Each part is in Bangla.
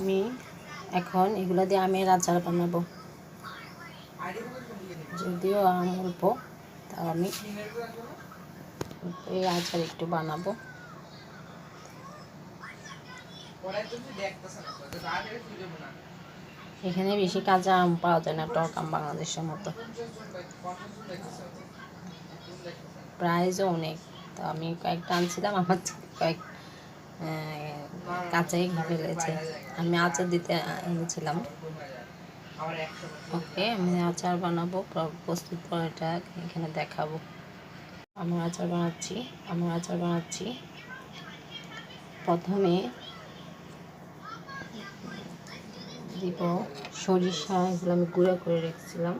আমি এখন এগুলো দিয়ে আমের আচার বানাবো। যদিও আম অল্প তা আমি এই আচার একটু বানাবো। এখানে বেশি কাঁচা আম পাওয়া যায় না, টক আম বাংলাদেশের মতো। প্রাইজও অনেক, তো আমি কয়েকটা আনছিলাম, আমার কয়েক কাঁচাই খেয়ে ফেলেছে। আমি আচার দিতে এনেছিলাম। ওকে, আমি আচার বানাবো প্রস্তুত করে এটা এখানে দেখাবো। আমার আচার বানাচ্ছি আমার আচার বানাচ্ছি। প্রথমে দিব সরিষা, এগুলো আমি গুঁড়ো করে রেখেছিলাম।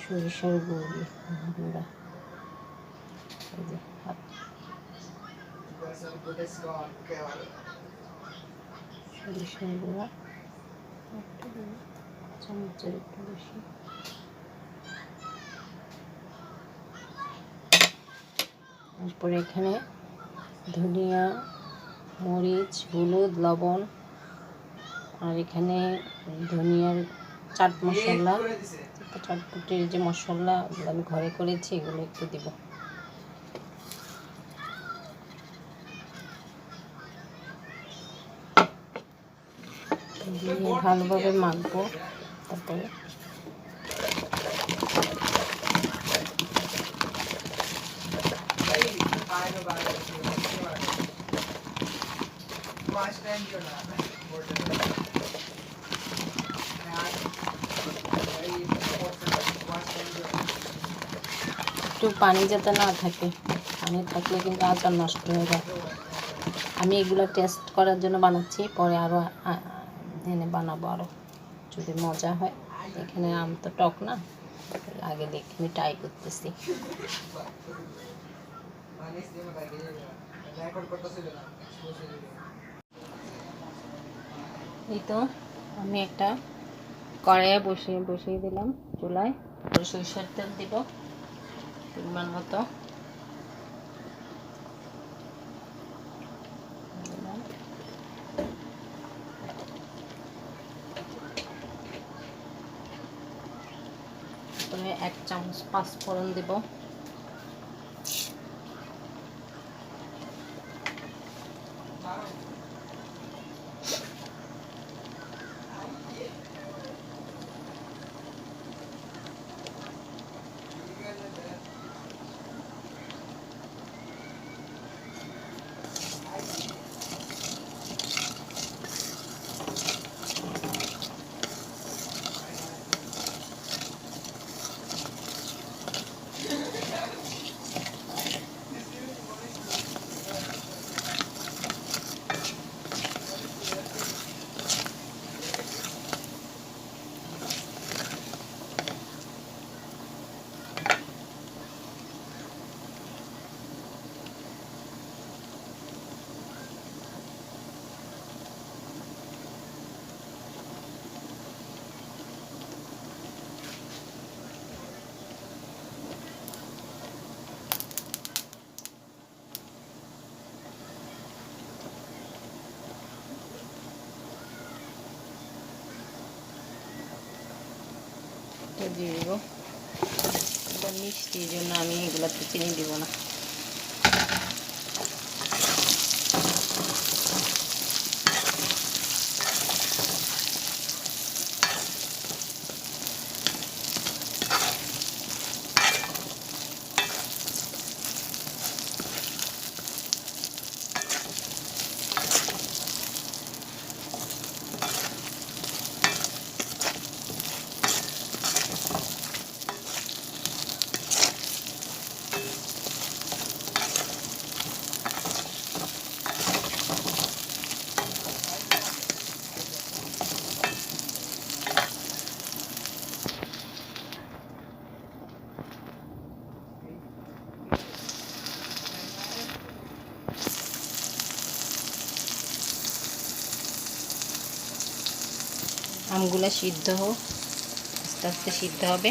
সরিষার গুঁড়ি সরিষার গুঁড়া একটু দিব, চামচের একটু বেশি তারপরে এখানে ধনিয়া মরিচ হলুদ লবণ আর এখানে ধনিয়ার চাট মশলা চটপটির যে মশলা আমি ঘরে করেছি এগুলো একটু দিব। দিয়ে ভালোভাবে মাখবো তারপরে একটু পানি যাতে না থাকে, পানি থাকলে কিন্তু আচার নষ্ট হয়ে যায়। আমি এগুলো টেস্ট করার জন্য বানাচ্ছি, পরে আরও এনে বানাবো আরও যদি মজা হয়। এখানে আম তো টক না। আগে দেখে আমি ট্রাই করতেছি। এই তো আমি একটা কড়াইয়ে বসিয়ে বসিয়ে দিলাম চুলায়। সরিষার তেল দিব, পরিমাণ মতো দিলাম। তারপরে এক চামচ পাঁচফোড়ন দিব। দিয়ে দিব। এটা মিষ্টি এই জন্য আমি এগুলোতে চিনি দিব না। আমগুলো সিদ্ধ হোক, আস্তে আস্তে সিদ্ধ হবে।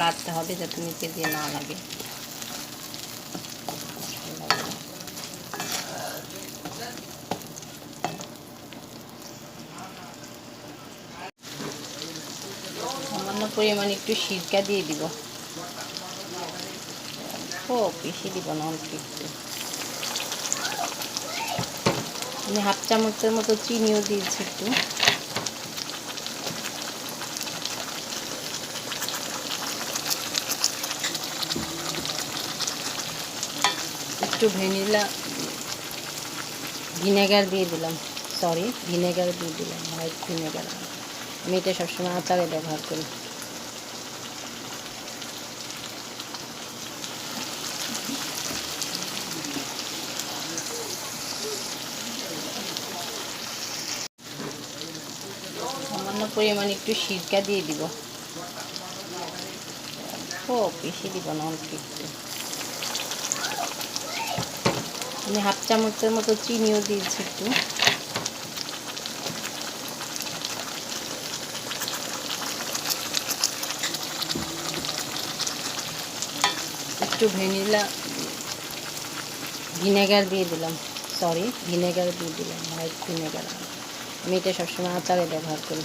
লাড়তে হবে যাতে নিচে দিয়ে না লাগে। সামান্য পরিমাণ একটু সিরকা দিয়ে দিব। ও, বেশি দিব না, অল্প একটু। আমি হাফ চামচের মতো চিনিও দিয়েছি একটু। একটু ভ্যানিলা ভিনেগার দিয়ে দিলাম। সরি ভিনেগার দিয়ে দিলাম, হোয়াইট ভিনেগার। আমি এটা সবসময় আচারে ব্যবহার করি সামান্য পরিমাণে একটু সিরকা দিয়ে দিব। ও, বেশি দিব না, অল্প একটু। আমি হাফ চামচের মতো চিনিও দিয়েছি একটু। একটু ভ্যানিলা ভিনেগার দিয়ে দিলাম। সরি ভিনেগার দিয়ে দিলাম হোয়াইট ভিনেগার আমি এটা সবসময় আচারে ব্যবহার করি।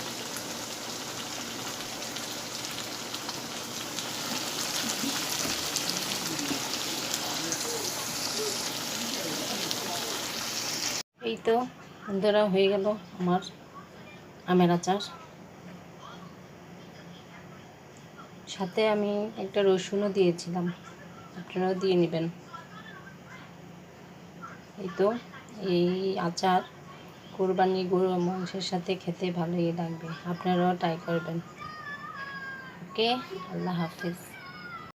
এই তো বন্ধুরা হয়ে গেল আমার আমের আচার সাথে আমি একটা রসুনও দিয়েছিলাম, আপনারাও দিয়ে নেবেন। এই তো এই আচার, কোরবানি গরু মাংসের সাথে খেতে ভালোই লাগবে, আপনারাও ট্রাই করবেন। ওকে, আল্লাহ হাফিজ।